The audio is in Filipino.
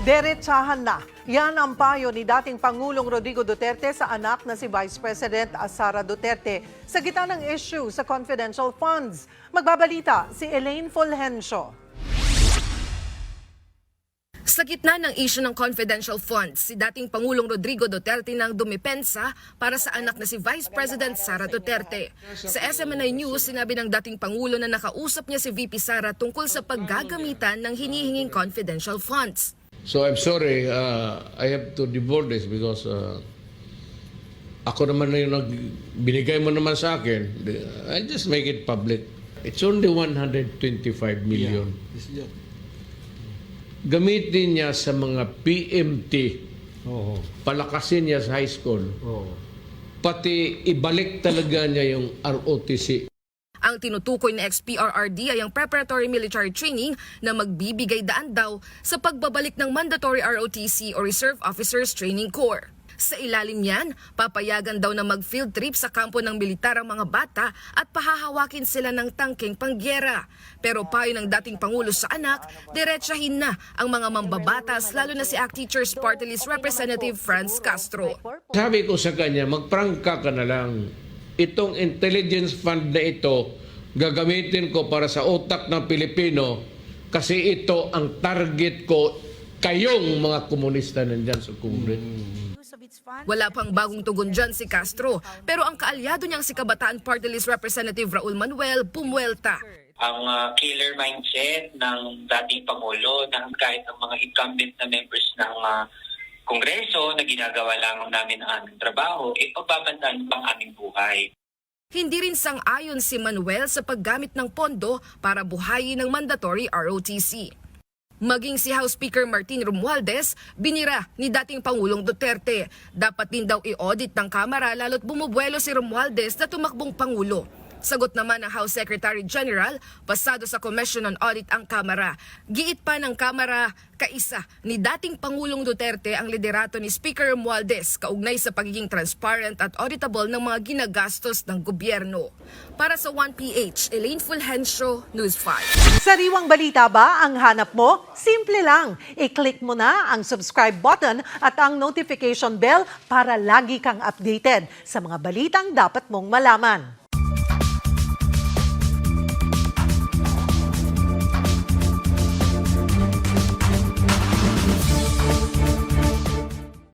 Derechahan na. Yan ang payo ni dating Pangulong Rodrigo Duterte sa anak na si Vice President Sara Duterte sa gitna ng issue sa confidential funds. Magbabalita si Elaine Fulgencio. Sa gitna ng issue ng confidential funds, si dating Pangulong Rodrigo Duterte nang dumipensa para sa anak na si Vice President Sara Duterte. Sa SMNI News, sinabi ng dating Pangulo na nakausap niya si VP Sara tungkol sa paggagamitan ng hinihinging confidential funds. So I'm sorry, uh, I have to divulge this because uh, ako naman na yung nag, binigay mo naman sa akin. I just make it public. It's only 125 million. Gamitin niya sa mga PMT. Oo. Palakasin niya sa high school. Oo. Pati ibalik talaga niya yung ROTC. Ang tinutukoy na XPRRD ay ang preparatory military training na magbibigay daan daw sa pagbabalik ng mandatory ROTC o Reserve Officers Training Corps. Sa ilalim niyan, papayagan daw na mag-field trip sa kampo ng militar ang mga bata at pahahawakin sila ng tangking pangyera. Pero payo ng dating Pangulo sa anak, diretsahin na ang mga mambabatas lalo na si ACT Teachers Party List Representative Franz Castro. Sabi ko sa kanya, magprangka ka na lang. Itong intelligence fund na ito, gagamitin ko para sa utak ng Pilipino kasi ito ang target ko kayong mga komunista nandyan sa Congress. Wala pang bagong tugon dyan si Castro, pero ang kaalyado niyang si Kabataan Party List Representative Raul Manuel pumwelta. ang ah, killer mindset ng dating Pangulo na kahit ang mga incumbent na members ng ah, Kongreso na ginagawa lamang namin ang aming trabaho, eh pagbabantaan pang aming buhay. Hindi rin sang-ayon si Manuel sa paggamit ng pondo para buhayin ng mandatory ROTC. Maging si House Speaker Martin Romualdez, binira ni dating Pangulong Duterte. Dapat din daw i-audit ng Kamara lalo't bumubuelo si Romualdez na tumakbong Pangulo. Sagot naman ng House Secretary General, pasado sa Commission on Audit ang Kamara. Giit pa ng Kamara, kaisa ni dating Pangulong Duterte ang liderato ni Speaker Romualdez kaugnay sa pagiging transparent at auditable ng mga ginagastos ng gobyerno. Para sa 1PH, Elaine Fulgencio, News 5. Sariwang balita ba ang hanap mo? Simple lang. I-click mo na ang subscribe button at ang notification bell para lagi kang updated sa mga balitang dapat mong malaman.